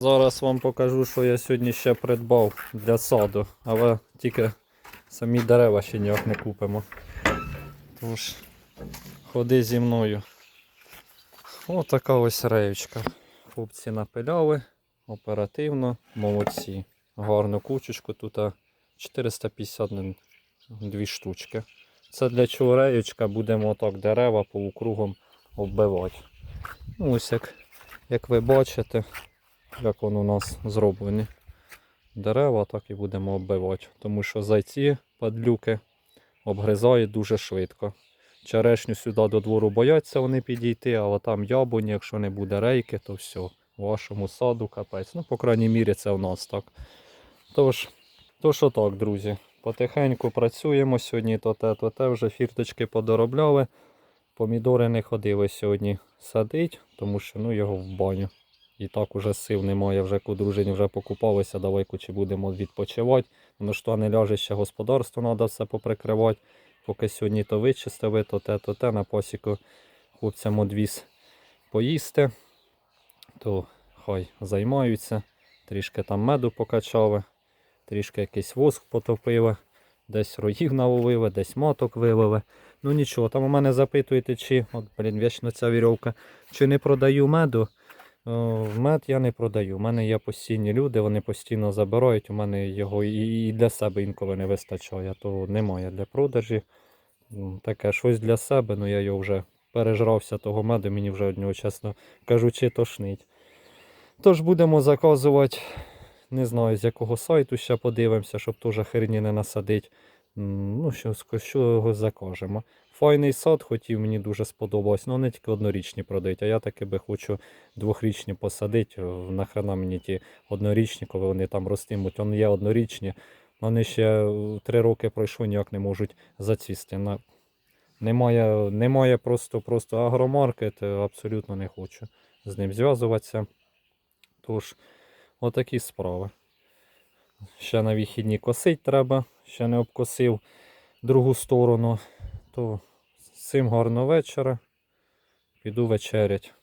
Зараз вам покажу, що я сьогодні ще придбав для саду, але тільки самі дерева ще ніяк не купимо. Тож, ходи зі мною. Отака ось реєчка. Хлопці напиляли оперативно, молодці. Гарну кучечку, тут а, 450 дві штучки. Це для чого реєчка, будемо отак дерева полукругом оббивати. Ну, ось як, як ви бачите, як воно у нас зроблене. Дерева так і будемо оббивати, тому що зайці, падлюки, обгризають дуже швидко. Черешню сюди до двору бояться вони підійти, але там яблуні, якщо не буде рейки, то все. Вашому саду капець. Ну, по крайній мірі, це в нас так. Тож, то що так, друзі, потихеньку працюємо сьогодні, то те, то те, вже фірточки подоробляли. Помідори не ходили сьогодні садить, тому що ну, його в баню. І так уже сил немає, вже ку дружині вже покупалися, давай чи будемо відпочивати. Ну що не ляже ще господарство, треба все поприкривати. Поки сьогодні то вичистили, то те, то те, на посіку хлопцям одвіз поїсти, то хай займаються. Трішки там меду покачали, трішки якийсь воск потопили, десь роїв наловили, десь моток вилили. Ну нічого, там у мене запитуєте, чи, от, блін, вічно ця вірьовка, чи не продаю меду. О, Мед я не продаю. У мене є постійні люди, вони постійно забирають. У мене його і для себе інколи не вистачає, то немає для продажі. Таке щось для себе, ну я його вже пережрався того меду, мені вже від нього, чесно кажучи, тошнить. Тож будемо заказувати, не знаю з якого сайту ще подивимося, щоб теж херні не насадити. Ну, що, що закажемо. Файний сад хотів, мені дуже сподобалось. Ну, вони тільки однорічні продають, а я таки би хочу двохрічні посадити. О, Нахрена мені ті однорічні, коли вони там ростимуть. Вони є однорічні. Вони ще е, три роки пройшло, ніяк не можуть зацвісти. Немає, немає просто, просто агромаркет, е, абсолютно не хочу з ним зв'язуватися. Тож, отакі справи. Ще на вихідні косить треба, ще не обкосив другу сторону. То всім гарного вечора. Піду вечерять.